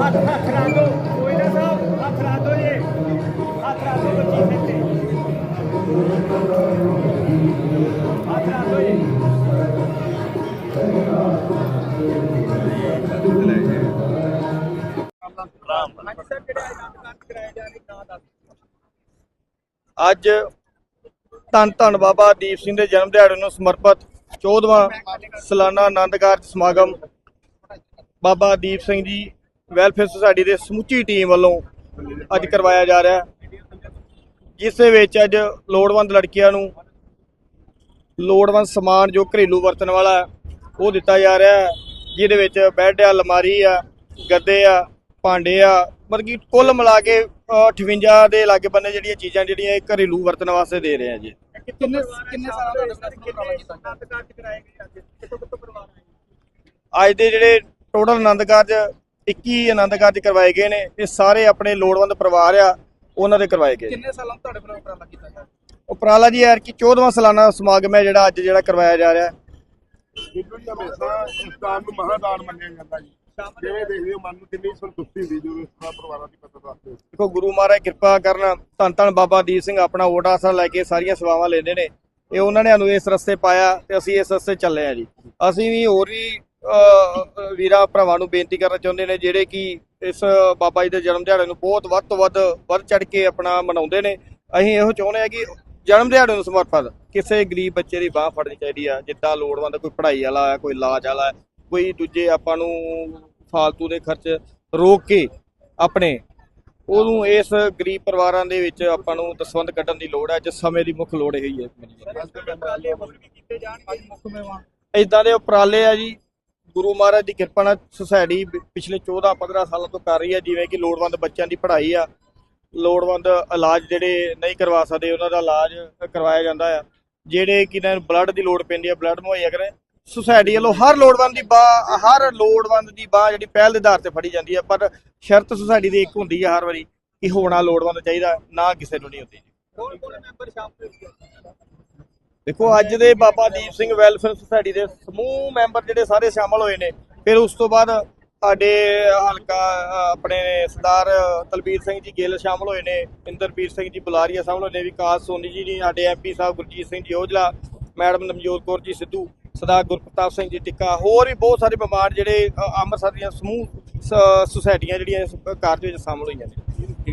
ਹੱਥ ਹੱਥ ਲਾ ਦੋ ਕੋਈ ਨਾ ਸਾਹਿਬ ਹੱਥ ਲਾ ਦੋ ਜੀ ਹੱਥ ਲਾ ਦੋ ਬੱਚੀ ਫਿੱਟੇ ਹੱਥ ਲਾ ਦੋ ਜੀ ਅੱਜ ਧੰਨ ਧੰਨ ਬਾਬਾ ਦੀਪ ਸਿੰਘ ਦੇ ਜਨਮ ਦਿਹਾੜੇ ਨੂੰ ਸਮਰਪਿਤ 14ਵਾਂ ਸਾਲਾਨਾ ਆਨੰਦ ਕਾਰਜ ਸਮਾਗਮ ਬਾਬਾ ਦੀਪ ਸਿੰਘ ਜੀ ਵੈਲਫੇਅਰ ਸੁਸਾਇਟੀ ਦੇ ਸਮੁੱਚੀ ਟੀਮ ਵੱਲੋਂ ਅੱਜ ਕਰਵਾਇਆ ਜਾ ਰਿਹਾ ਹੈ। ਜਿਸ ਦੇ ਵਿੱਚ ਅੱਜ ਲੋੜਵੰਦ ਲੜਕੀਆਂ ਨੂੰ ਲੋੜਵੰਦ ਸਮਾਨ ਜੋ ਘਰੇਲੂ ਵਰਤਣ ਵਾਲਾ ਉਹ ਦਿੱਤਾ ਜਾ ਰਿਹਾ ਹੈ ਜਿਹਦੇ ਵਿੱਚ ਬੈੱਡ ਆ ਅਲਮਾਰੀ ਆ ਗੱਦੇ ਆ ਭਾਂਡੇ ਆ ਮਤਲਬ ਕਿ ਕੁੱਲ ਮਿਲਾ ਕੇ ਅ, 58 ਦੇ ਲਾਗੇ ਬੰਨੇ ਜਿਹੜੀਆਂ ਚੀਜ਼ਾਂ ਜਿਹੜੀਆਂ ਇਹ ਘਰੇਲੂ ਵਰਤਣ ਵਾਸਤੇ ਦੇ ਰਹੇ ਆ ਜੀ। ਕਿੰਨੇ ਕਿੰਨੇ ਸਾਲਾਂ ਤੋਂ ਕਿੰਨੇ ਆਨੰਦ ਕਾਰਜ ਕਰਾਏ ਗਏ ਅੱਜ? ਕਿੱਥੋਂ ਕਿੱਥੋਂ ਪਰਿਵਾਰ ਆਏ ਅੱਜ ਦੇ ਜਿਹੜੇ ਟੋਟਲ ਆਨੰਦ ਕਾਰਜ 21 ਆਨੰਦ ਕਾਰਜ ਕਰਵਾਏ ਗਏ ਨੇ ਇਹ ਸਾਰੇ ਆਪਣੇ ਲੋੜਵੰਦ ਪਰਿਵਾਰ ਆ ਉਹਨਾਂ ਦੇ ਕਰਵਾਏ ਗਏ ਕਿੰਨੇ ਸਾਲਾਂ ਤੋਂ ਤੁਹਾਡੇ ਵੱਲੋਂ ਉਪਰਾਲਾ ਕੀਤਾ ਗਿਆ ਉਪਰਾਲਾ ਜੀ ਯਾਰ ਕਿ 14ਵਾਂ ਸਾਲਾਨਾ ਸਮਾਗਮ ਹੈ ਜਿਹੜਾ ਅੱਜ ਜਿਹੜਾ ਕਰਵਾਇਆ ਜਾ ਰਿਹਾ। ਹੈ ਬਿਲਕੁਲ ਜੀ ਹਮੇਸ਼ਾ ਇਸ ਦਾਨ ਨੂੰ ਮਹਾਦਾਨ ਮੰਨਿਆ ਜਾਂਦਾ ਜੀ। ਜਿਵੇਂ ਦੇਖਦੇ ਹੋ ਮਨ ਨੂੰ ਕਿੰਨੀ ਸੰਤੁਸ਼ਟੀ ਹੁੰਦੀ ਜਦੋਂ ਇਸ ਤਰ੍ਹਾਂ ਪਰਿਵਾਰਾਂ ਦੀ ਮਦਦ ਵਾਸਤੇ ਦੇਖੋ ਗੁਰੂ ਮਹਾਰਾਜ ਕਿਰਪਾ ਕਰਨ ਧੰਨ ਧੰਨ ਬਾਬਾ ਦੀਪ ਸਿੰਘ ਆਪਣਾ ਵੋਟ ਆਸਰਾ ਲੈ ਕੇ ਸਾਰੀਆਂ ਸੇਵਾਵਾਂ ਲੈਂਦੇ ਨੇ ਇਹ ਉਹਨਾਂ ਨੇ ਸਾਨੂੰ ਇਸ ਰਸਤੇ ਪਾਇਆ ਤੇ ਅਸੀਂ ਇਸ ਰਸਤੇ ਚੱਲੇ ਆ ਜੀ। ਅਸੀਂ ਵੀ ਹੋਰ ਵੀ ਵੀਰਾਂ ਭਰਾਵਾਂ ਨੂੰ ਬੇਨਤੀ ਕਰਨਾ ਚਾਹੁੰਦੇ ਨੇ ਜਿਹੜੇ ਕਿ ਇਸ ਬਾਬਾ ਜੀ ਦੇ ਜਨਮ ਦਿਹਾੜੇ ਨੂੰ ਬਹੁਤ ਵੱਧ ਤੋਂ ਵੱਧ ਵੱਧ ਚੜ ਕੇ ਆਪਣਾ ਮਨਾਉਂਦੇ ਨੇ। ਅਸੀਂ ਇਹੋ ਚਾਹੁੰਦੇ ਆ ਕਿ ਜਨਮ ਦਿਹਾੜੇ ਨੂੰ ਸਮਰਪਿਤ ਕਿਸੇ ਗਰੀਬ ਬੱਚੇ ਦੀ ਬਾਹ ਫੜਨੀ ਚਾਹੀਦੀ ਆ ਜਿੱਦਾਂ ਲੋੜਵੰਦ ਕੋਈ ਪੜ੍ਹਾਈ ਵਾਲਾ ਆ ਕੋਈ ਇਲਾਜ ਵਾਲਾ ਕੋਈ ਦੂਜੇ ਆਪਾਂ ਨੂੰ ਫਾਲਤੂ ਦੇ ਖਰਚ ਰੋਕ ਕੇ ਆਪਣੇ ਉਹਨੂੰ ਇਸ ਗਰੀਬ ਪਰਿਵਾਰਾਂ ਦੇ ਵਿੱਚ ਆਪਾਂ ਨੂੰ ਦਸਵੰਦ ਕੱਢਣ ਦੀ ਲੋੜ ਹੈ ਜਿਸ ਸਮੇਂ ਦੀ ਮੁੱਖ ਲੋੜ ਇਹੀ ਹੈ। ਇਦਾਂ ਦੇ ਉਪਰਾਲੇ ਆ ਜੀ। ਗੁਰੂ ਮਹਾਰਾਜ ਦੀ ਕਿਰਪਾ ਨਾਲ ਸੁਸਾਇਟੀ ਪਿਛਲੇ 14 15 ਸਾਲਾਂ ਤੋਂ ਕਰ ਰਹੀ ਹੈ, ਜਿਵੇਂ ਕਿ ਲੋੜਵੰਦ ਬੱਚਿਆਂ ਦੀ ਪੜ੍ਹਾਈ ਆ। ਲੋੜਵੰਦ ਇਲਾਜ ਜਿਹੜੇ ਨਹੀਂ ਕਰਵਾ ਸਕਦੇ, ਉਹਨਾਂ ਦਾ ਇਲਾਜ ਕਰਵਾਇਆ ਜਾਂਦਾ ਆ। ਜਿਹੜੇ ਕਿ ਇਹਨਾਂ ਨੂੰ ਬਲੱਡ ਦੀ ਲੋੜ ਪੈਂਦੀ ਆ ਬਲੱਡ ਮੁਹੱਈਆ ਕਰੇ। ਸੁਸਾਇਟੀ ਵੱਲੋਂ ਹਰ ਲੋੜਵੰਦ ਦੀ ਬਾਹ ਹਰ ਲੋੜਵੰਦ ਦੀ ਬਾਹ ਜਿਹੜੀ ਪਹਿਲ ਦੇ ਆਧਾਰ ਤੇ ਫੜੀ ਜਾਂਦੀ ਆ, ਪਰ ਸ਼ਰਤ ਸੁਸਾਇਟੀ ਦੀ ਇੱਕ ਹੁੰਦੀ ਆ ਹਰ ਵਾਰੀ ਕਿ ਹੋਣਾ ਲੋੜਵੰਦ ਚਾਹੀਦਾ, ਨਾ ਕਿਸੇ ਨੂੰ ਨਹੀਂ ਹੁੰਦੀ। ਜੀ ਕੌਣ ਕੌਣ ਮੈਂਬਰ ਸ਼ਾਮਲ ਦੇਖੋ, ਅੱਜ ਦੇ ਬਾਬਾ ਦੀਪ ਸਿੰਘ ਵੈਲਫੇਅਰ ਸੁਸਾਇਟੀ ਦੇ ਸਮੂਹ ਮੈਂਬਰ ਜਿਹੜੇ ਸਾਰੇ ਸ਼ਾਮਲ ਹੋਏ ਨੇ। ਫਿਰ ਉਸ ਤੋਂ ਬਾਅਦ ਸਾਡੇ ਹਲਕਾ ਆਪਣੇ ਸਰਦਾਰ ਤਲਬੀਰ ਸਿੰਘ ਜੀ ਗਿੱਲ ਸ਼ਾਮਲ ਹੋਏ ਨੇ ਇੰਦਰਪੀਰ ਸਿੰਘ ਜੀ ਬੁਲਾਰੀਆ ਸ਼ਾਮਲ ਹੋਏ ਨੇ, ਵਿਕਾਸ ਸੋਨੀ ਜੀ ਨੇ, ਸਾਡੇ ਐਮਪੀ ਸਾਹਿਬ ਗੁਰਜੀਤ ਸਿੰਘ ਜੀ ਔਜਲਾ, ਮੈਡਮ ਨਵਜੋਤ ਕੌਰ ਜੀ ਸਿੱਧੂ, ਸਰਦਾਰ ਗੁਰਪ੍ਰਤਾਪ ਸਿੰਘ ਜੀ ਟਿੱਕਾ, ਹੋਰ ਵੀ ਬਹੁਤ ਸਾਰੇ ਬਿਮਾਰ ਜਿਹੜੇ ਅੰਮ੍ਰਿਤਸਰ ਦੀਆਂ ਸਮੂਹ ਸ- ਸੁਸਾਇਟੀਆਂ ਜਿਹੜੀਆਂ ਇਸ ਕਾਰਜ ਵਿੱਚ ਸ਼ਾਮਲ ਹੋਈਆਂ ਨੇ।